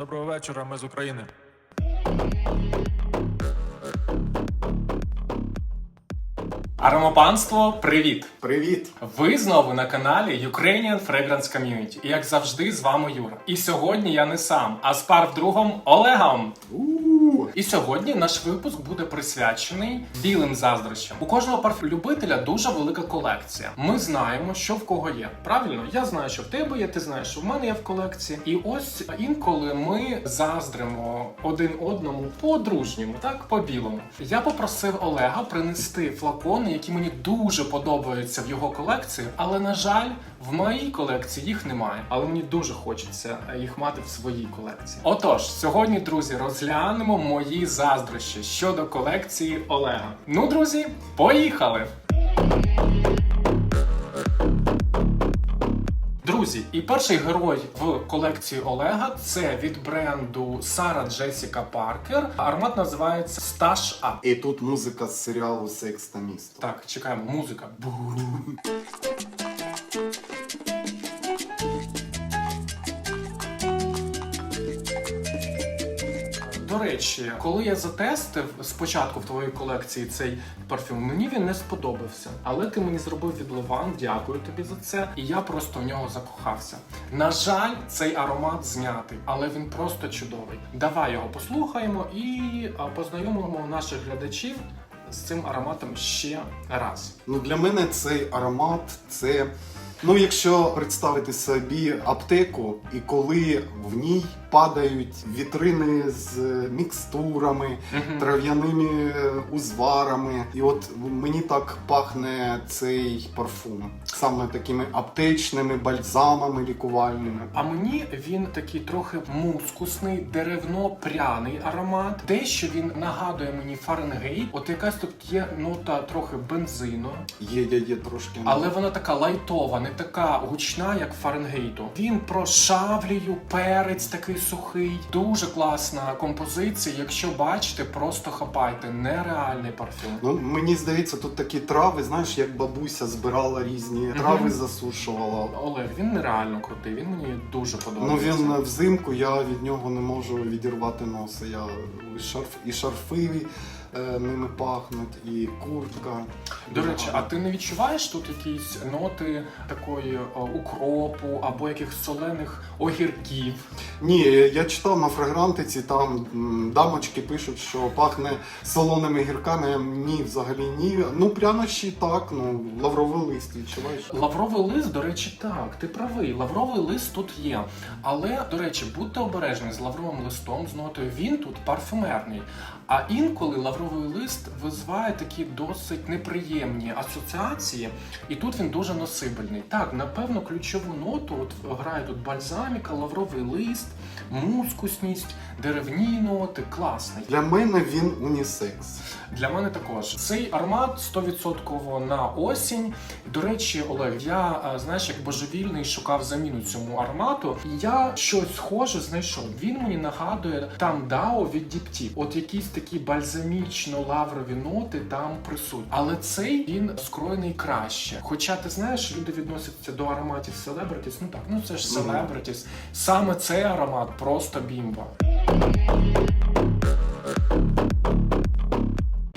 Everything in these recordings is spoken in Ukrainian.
Доброго вечора, ми з України. Аромопанство, привіт! Привіт! Ви знову на каналі Ukrainian Fragrance Community. І як завжди, з вами Юра. І сьогодні я не сам, а з парвдругом Олегом. І сьогодні наш випуск буде присвячений білим заздрощам. У кожного парфюм-любителя дуже велика колекція. Ми знаємо, що в кого є. Правильно, я знаю, що в тебе є, ти знаєш, що в мене є в колекції. І ось інколи ми заздримо один одному по-дружньому, так по білому. Я попросив Олега принести флакони, які мені дуже подобаються в його колекції, але на жаль, в моїй колекції їх немає. Але мені дуже хочеться їх мати в своїй колекції. Отож, сьогодні, друзі, розглянемо мої заздрощі щодо колекції Олега. Ну, друзі, поїхали! Друзі, і перший герой в колекції Олега це від бренду Сара Джесіка Паркер. Аромат називається Stash Up. І тут музика з серіалу Секс та місто. Так, чекаємо, музика. До речі, коли я затестив спочатку в твоїй колекції цей парфюм, мені він не сподобався. Але ти мені зробив відливан, дякую тобі за це. І я просто в нього закохався. На жаль, цей аромат знятий, але він просто чудовий. Давай його послухаємо і познайомимо наших глядачів з цим ароматом ще раз. Ну для мене цей аромат це. Ну, якщо представити собі аптеку, і коли в ній падають вітрини з мікстурами, трав'яними е, узварами, і от мені так пахне цей парфум саме такими аптечними бальзамами лікувальними. А мені він такий трохи мускусний, деревно-пряний аромат. Дещо він нагадує мені Фаренгейт. От якась тут є нота трохи бензину, Є, є, є трошки. але вона така лайтова, не така гучна, як Фаренгейту. Він про шавлію, перець такий сухий. Дуже класна композиція. Якщо бачите, просто хапайте. Нереальний парфюм. Ну, мені здається, тут такі трави, знаєш, як бабуся збирала різні трави, засушувала. Олег, він нереально крутий. Він мені дуже Ну він взимку, я від нього не можу відірвати носа. Я шарф, і шарфи е, ними пахнуть, і куртка. До речі, а ти не відчуваєш тут якісь ноти такої о, укропу або якихось солених огірків? Ні, я читав на фрагрантиці, там м, дамочки пишуть, що пахне солоними гірками. Ні, взагалі ні. Ну, прянощі так, ну, лавровий лист відчуваєш. Лавровий лист, до речі, так, ти правий. Лавровий лист тут є. Але, до речі, будьте обережні з лавровим листом, з нотою. Він тут парфюмерний. А інколи лавровий лист визиває такі досить неприємні асоціації, і тут він дуже носибельний. Так, напевно, ключову ноту от грає тут бальзаміка, лавровий лист, мускусність, деревні ноти, класний. Для мене він унісекс. Для мене також цей аромат 100% на осінь. До речі, Олег, я е, знаєш, як божевільний шукав заміну цьому аромату. І я щось схоже знайшов. Він мені нагадує там Дао від Діпті. От якісь такі бальзамічно-лаврові ноти там присутні. Але цей він скроєний краще. Хоча ти знаєш, люди відносяться до ароматів Селебритіс, Ну так, ну це ж Селебритіс. Саме цей аромат просто бімба.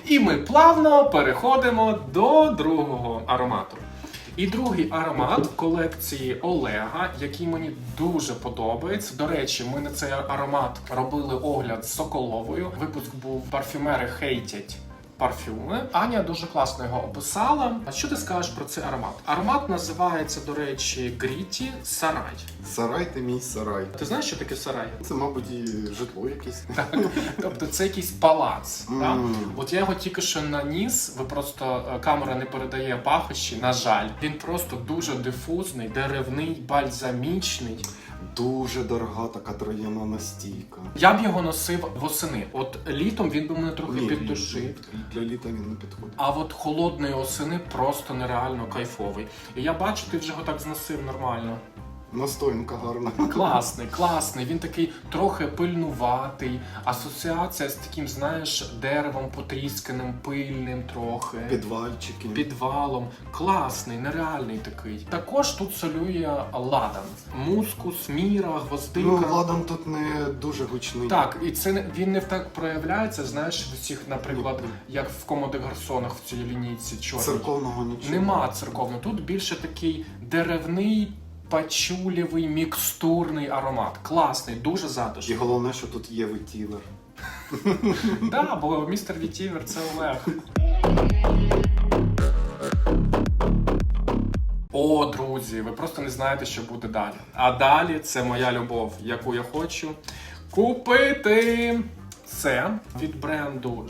І ми плавно переходимо до другого аромату. І другий аромат в колекції Олега, який мені дуже подобається. До речі, ми на цей аромат робили огляд з Соколовою. Випуск був парфюмери хейтять. Парфюми. Аня дуже класно його описала. А що ти скажеш про цей аромат? Аромат називається, до речі, Гріті Сарай. Сарай ти мій сарай. Ти знаєш, що таке сарай? Це, мабуть, і житло якесь. Тобто це якийсь палац. так? От я його тільки що наніс, ви просто е, камера не передає пахощі, на жаль. Він просто дуже дифузний, деревний, бальзамічний. Дуже дорога така трояна настійка. Я б його носив восени. От літом він би мене трохи Ні, піддушив. Для літа він не підходить. А от холодної осени просто нереально кайфовий. І я бачу, ти вже його так зносив нормально. Настоянка гарна. Класний, класний. Він такий трохи пильнуватий. Асоціація з таким, знаєш, деревом потрісканим, пильним трохи. Підвальчики. Підвалом. Класний, нереальний такий. Також тут солює ладан. Мускус, міра, гвоздика. Ну, ладан тут не дуже гучний. Так, і це не- він не так проявляється, знаєш, в цих, наприклад, як в комоди гарсонах в цій лінійці чорній. Церковного нічого. Нема церковного. Тут більше такий деревний, пачулєвий, мікстурний аромат. Класний, дуже І головне, що тут є ветівер. Да, бо містер Вітівер це Олег. О, друзі, ви просто не знаєте, що буде далі. А далі це моя любов, яку я хочу купити. Це від бренду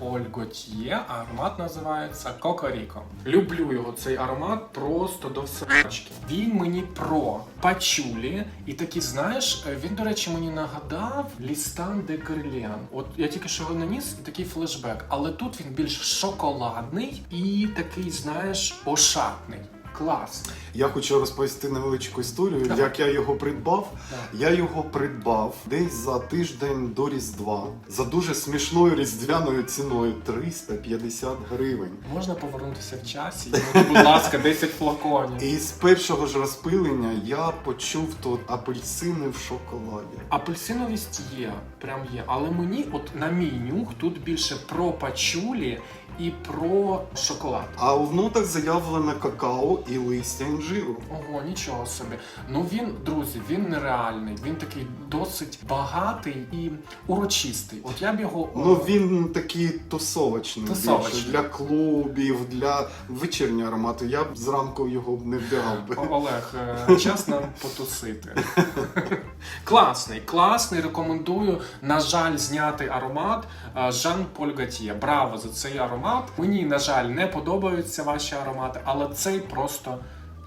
Paul Gaultier, а аромат називається Cocorico. Люблю його цей аромат просто до всрачки. Він мені про пачулі, і такий, знаєш, е, він, до речі, мені нагадав Лістан де Герліан. От я тільки що його наніс, і такий флешбек. Але тут він більш шоколадний і такий, знаєш, ошатний. Клас. Я хочу розповісти невеличку історію, Давай. як я його придбав. Давай. Я його придбав десь за тиждень до Різдва за дуже смішною різдвяною ціною 350 гривень. Можна повернутися в часі? Мені, будь ласка, 10 флаконів. І з першого ж розпилення я почув тут апельсини в шоколаді. Апельсиновість є, прям є. Але мені, от на мій нюх, тут більше про пачулі і про шоколад. А в нотах заявлено какао і листя інжиру. Ого, нічого собі. Ну він, друзі, він нереальний. Він такий досить багатий і урочистий. От я б його Ну він такий тусовочний, Тусовочний. більше для клубів, для вечірнього аромату. Я б зранку його б не вдягав би. Олег, е, час нам потусити. класний, класний. Рекомендую. На жаль, знятий аромат е, Жан Поль Гатьє. Браво за цей аромат. Мені, на жаль, не подобаються ваші аромати, але цей просто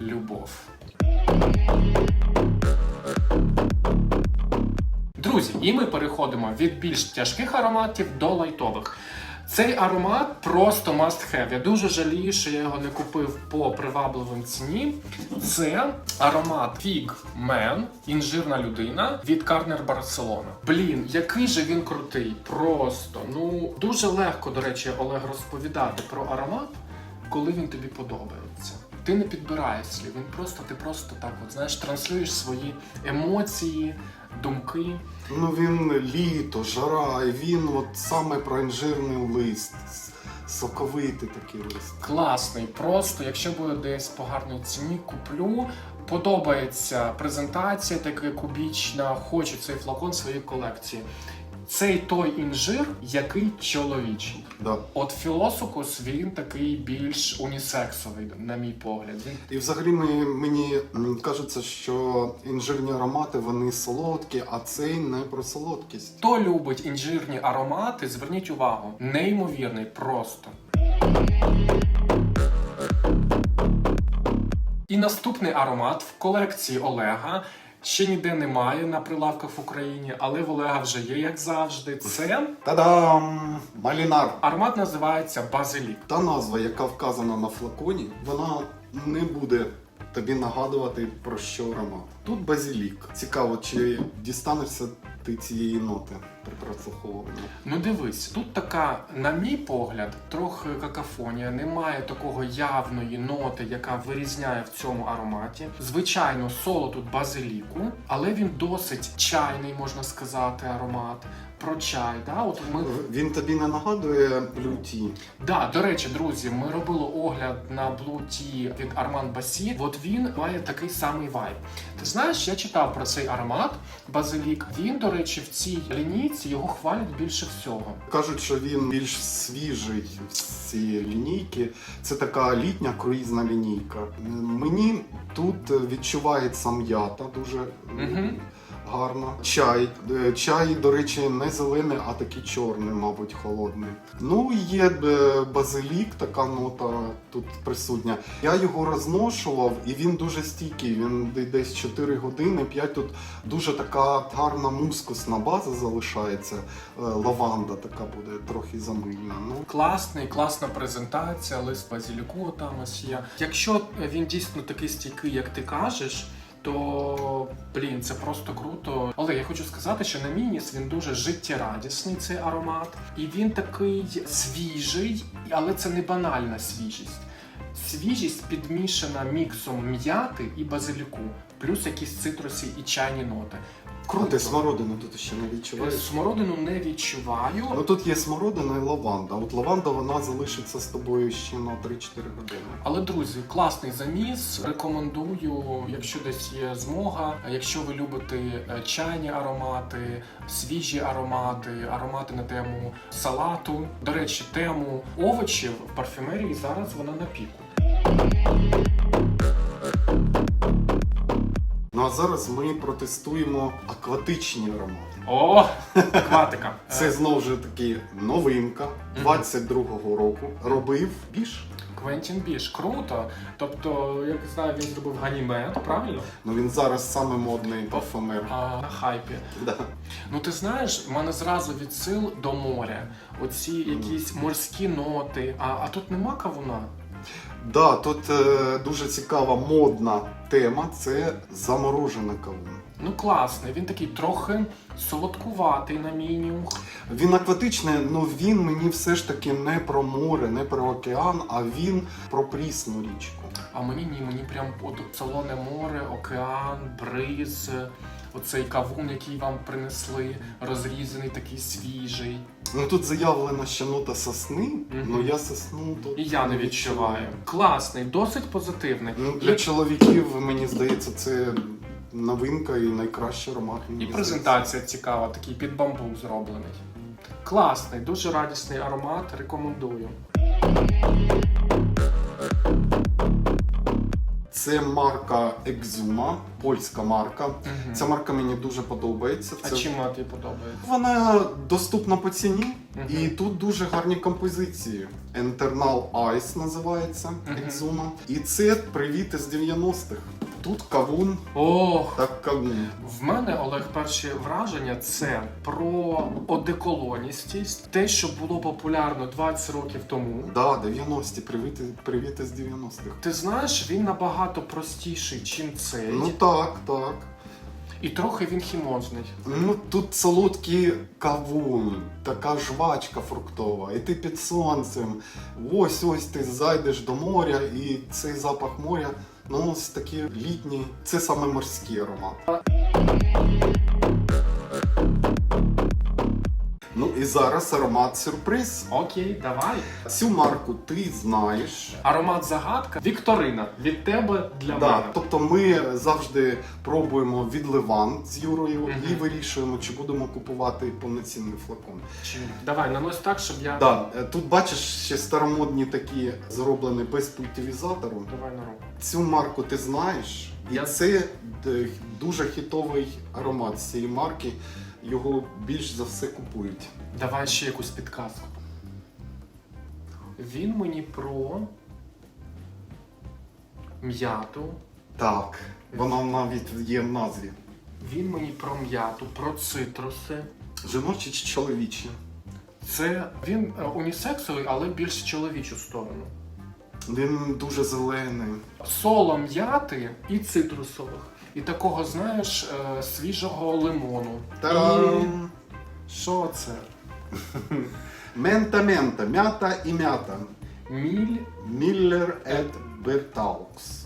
любов. Друзі, і ми переходимо від більш тяжких ароматів до лайтових. Цей аромат просто must have. Я дуже жалію, що я його не купив по привабливим ціні. Це аромат Fig Man, інжирна людина від Карнер Барселона. Блін, який же він крутий! Просто ну дуже легко, до речі, Олег розповідати про аромат, коли він тобі подобається. Ти не підбираєш слів, він просто ти просто так, от знаєш, транслюєш свої емоції, думки. Ну він літо, жара, і він от саме про інжирний лист. Соковитий такий лист. Класний, просто якщо буде десь по гарній ціні, куплю. Подобається презентація, така кубічна, хочу цей флакон в своїй колекції. Цей той інжир, який чоловічий. Да. От філосокус він такий більш унісексовий, на мій погляд. І взагалі мені, мені кажеться, що інжирні аромати вони солодкі, а цей не про солодкість. Хто любить інжирні аромати, зверніть увагу, неймовірний просто. І наступний аромат в колекції Олега. Ще ніде немає на прилавках в Україні, але в Олега вже є, як завжди. Це Та-дам! Малінар. Армат називається Базилік. Та назва, яка вказана на флаконі, вона не буде тобі нагадувати про що аромат. Тут базилік. Цікаво, чи дістанешся ти цієї ноти при прослуховуванні. Ну дивись, тут така, на мій погляд, трохи какафонія. Немає такого явної ноти, яка вирізняє в цьому ароматі. Звичайно, соло тут базиліку, але він досить чайний, можна сказати, аромат. Про чай, да? От ми Він тобі не нагадує люті. Да, до речі, друзі, ми робили огляд на Blue Tea від Armand Басі. От він має такий самий вайб. Ти знаєш, я читав про цей аромат базилік. Він, до речі, в цій лінійці його хвалять більше всього. Кажуть, що він більш свіжий з цієї лінійки. Це така літня круїзна лінійка. Мені тут відчувається м'ята дуже Мгм. Гарно. Чай. Е, Чай, до речі, не зелений, а такий чорний, мабуть, холодний. Ну, є е, базилік, така нота тут присутня. Я його розношував, і він дуже стійкий. Він десь 4 години, 5 тут дуже така гарна мускусна база залишається. Е, Лаванда така буде трохи замильна. Ну, Класний, класна презентація, лист базіліку там ось є. Якщо він дійсно такий стійкий, як ти кажеш. То блін, це просто круто. Але я хочу сказати, що на Мініс він дуже життєрадісний, цей аромат, і він такий свіжий, але це не банальна свіжість. Свіжість підмішана міксом м'яти і базиліку, плюс якісь цитрусі і чайні ноти. А ти смородину тут ще не відчуваєш? Смородину не відчуваю. Ну тут є смородина і лаванда. От лаванда вона залишиться з тобою ще на 3-4 години. Але друзі, класний заміс. Рекомендую, якщо десь є змога. Якщо ви любите е, чайні аромати, свіжі аромати, аромати на тему салату. До речі, тему овочів в парфюмерії зараз вона на піку. Ну а зараз ми протестуємо акватичні аромати. О, акватика. Це знову ж таки новинка 22-го року. Робив біж. Квентін Біш. Круто. Тобто, як знаю, він зробив ганімед, правильно? Ну він зараз саме модний парфумер. А, на хайпі. Да. Ну ти знаєш, в мене зразу відсил до моря. Оці якісь морські ноти. А, а тут нема кавуна. Да, тут е, дуже цікава модна тема це заморожена кавун. Ну класний, він такий трохи солодкуватий на мій нюх. Він акватичний, але він мені все ж таки не про море, не про океан, а він про прісну річку. А мені ні, мені прям от солоне море, океан, бриз, оцей кавун, який вам принесли, розрізаний, такий свіжий. Ну тут заявлена ще нота сосни, Мгм. але я сосну тут І я не відчуваю. Класний, досить позитивний. Ну, для чоловіків, мені здається, це новинка і найкращий аромат. І мені презентація цікава, такий під бамбук зроблений. Класний, дуже радісний аромат, рекомендую. Це марка Екзума, польська марка. Угу. Ця марка мені дуже подобається. А Це... чим вона тобі подобається? Вона доступна по ціні, угу. і тут дуже гарні композиції. Internal Ice називається Екзума. Угу. І це привіт із 90-х. Тут кавун Ох, так кавун. В мене Олег перші враження це про одеколоністість, те, що було популярно 20 років тому. Да, 90-ті, привіт, привіт із 90-х. Ти знаєш, він набагато простіший, чим цей, Ну так, так. і трохи він хімозний. Ну тут солодкий кавун, така жвачка фруктова, і ти під сонцем. Ось ось ти зайдеш до моря, і цей запах моря, ну ось такі літні, Це саме морський аромат. Ну і зараз аромат сюрприз. Окей, давай. Цю марку ти знаєш. Аромат загадка. Вікторина від тебе для Да, мене. тобто ми завжди пробуємо від Ливан з Юрою Мгм. і вирішуємо, чи будемо купувати повноцінний флакон. Чи- Давай, нанось так, щоб я. Да, е, тут бачиш ще старомодні такі зроблені без пультивізатору. Давай на руку. Цю марку ти знаєш, і Я- це дуже хітовий аромат з цієї марки. Його більш за все купують. Давай ще якусь підказку. Він мені про м'яту. Так, воно навіть є в назві. Він мені про м'яту, про цитруси. Жіночі чи чоловічі? Це він е, унісексовий, але більш в чоловічу сторону. Він дуже зелений. Соло м'яти і цитрусових. І такого, знаєш, е, свіжого лимону. Та-дам! Що це? Мента мента, м'ята і м'ята. Міль. Міллер ет Бертаукс.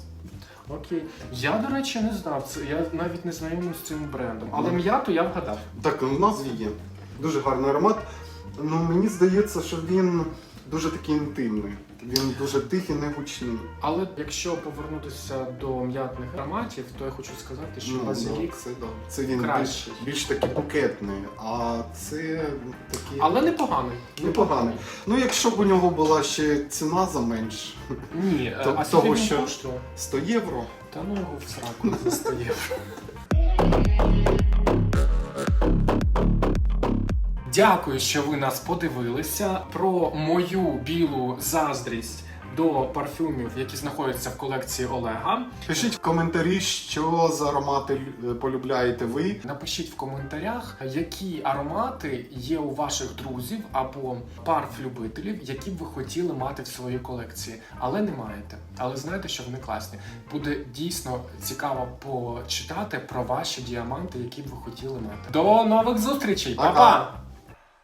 Окей. Я, до речі, не знав. Це я навіть не знайомий з цим брендом. Але м'яту я вгадав. Так, в назві є. Дуже гарний аромат. Ну, мені здається, що він дуже такий інтимний. Він дуже тихий, не гучний. Але якщо повернутися до м'ятних ароматів, то я хочу сказати, що базилік. да, це, да. це він більш, кращий. більш такий букетний, а це такий Але непоганий. непоганий. Ну, якщо б у нього була ще ціна за менш Ні, е, То- а того, він що- коштує? 100 євро. Та ну його в сраку за 100 євро. Дякую, що ви нас подивилися. Про мою білу заздрість до парфюмів, які знаходяться в колекції Олега. Пишіть в коментарі, що за аромати е, полюбляєте ви. Напишіть в коментарях, які аромати є у ваших друзів або парф-любителів, які б ви хотіли мати в своїй колекції, але не маєте. Але знаєте, що вони класні. Буде дійсно цікаво почитати про ваші діаманти, які б ви хотіли мати. До нових зустрічей! Па-па!